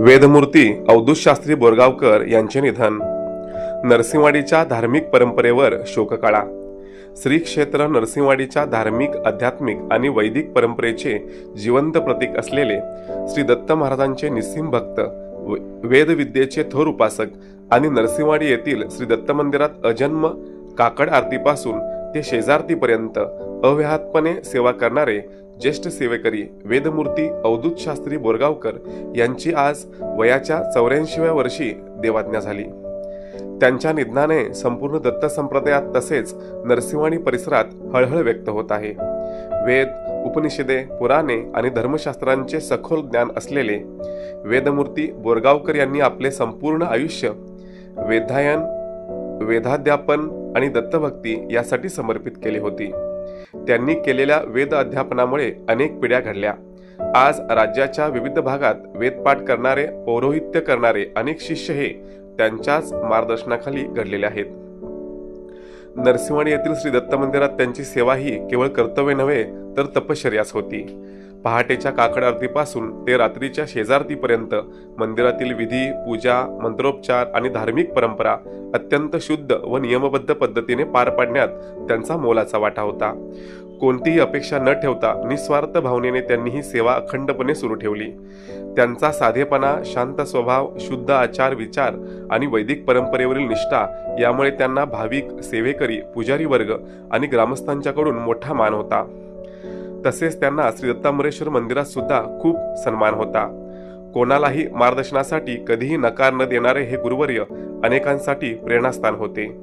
वेदमूर्ती अवधूत शास्त्री बोरगावकर यांचे निधन. नरसिंहवाडीच्या धार्मिक परंपरेवर शोककळा. श्री क्षेत्र नरसिंहवाडीच्या धार्मिक आध्यात्मिक आणि वैदिक परंपरेचे जिवंत प्रतीक असलेले श्री दत्त महाराजांचे निस्सिम भक्त वेदविद्येचे थोर उपासक आणि नरसिंहवाडी येथील श्री दत्त मंदिरात अजन्म काकड आरतीपासून ते शेजारतीपर्यंत अव्याहतपणे सेवा करणारे ज्येष्ठ सेवेकरी वेदमूर्ती अवधूत शास्त्री बोरगावकर यांची आज वयाच्या चौऱ्याऐंशीव्या वर्षी देवाज्ञा झाली. त्यांच्या निधनाने संपूर्ण दत्त संप्रदायात तसेच नरसिंवाणी परिसरात हळहळ व्यक्त होत आहे. वेद उपनिषदे पुराणे आणि धर्मशास्त्रांचे सखोल ज्ञान असलेले वेदमूर्ती बोरगावकर यांनी आपले संपूर्ण आयुष्य वेधायन वेदाध्यापन आणि दत्तभक्ती यासाठी समर्पित केली होती. त्यांनी केलेल्या वेद अध्यापनामुळे अनेक पिढ्या घडल्या. आज राज्याच्या विविध भागात वेदपाठ करणारे पौरोहित्य करणारे अनेक शिष्य हे त्यांच्याच मार्गदर्शनाखाली घडलेले आहेत. नरसिंहवाडी येथील श्री दत्त मंदिरात त्यांची सेवा ही केवळ कर्तव्य नव्हे तर तपश्चर्याच होती. पहाटेच्या काकड आरतीपासून ते रात्रीच्या शेजारतीपर्यंत मंदिरातील विधी पूजा मंत्रोपचार आणि धार्मिक परंपरा अत्यंत शुद्ध व नियमबद्ध पद्धतीने पार पाडण्यात त्यांचा मोलाचा वाटा होता. कोणतीही अपेक्षा न ठेवता निस्वार्थ भावनेने त्यांनी ही सेवा अखंडपणे सुरू ठेवली. त्यांचा साधेपणा शांत स्वभाव शुद्ध आचार विचार आणि वैदिक परंपरेवरील निष्ठा यामुळे त्यांना भाविक सेवेकरी पुजारी वर्ग आणि ग्रामस्थांच्याकडून मोठा मान होता. तसेच त्यांना श्री दत्तांबरेश्वर मंदिरात सुद्धा खूप सन्मान होता. कोणालाही मार्गदर्शनासाठी कधीही नकार न देणारे हे गुरुवर्य अनेकांसाठी प्रेरणास्थान होते.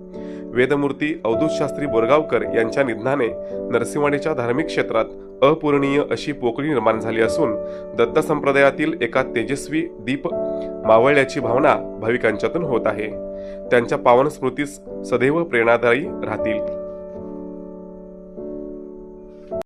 वेदमूर्ती अवधूत शास्त्री बोरगावकर यांच्या निधनाने नरसिंहवाडीच्या धार्मिक क्षेत्रात अपूर्णीय अशी पोकळी निर्माण झाली असून दत्त संप्रदायातील एका तेजस्वी दीप मावळल्याची भावना भाविकांच्यातून होत आहे. त्यांच्या पावन स्मृतीस सदैव प्रेरणादायी राहतील.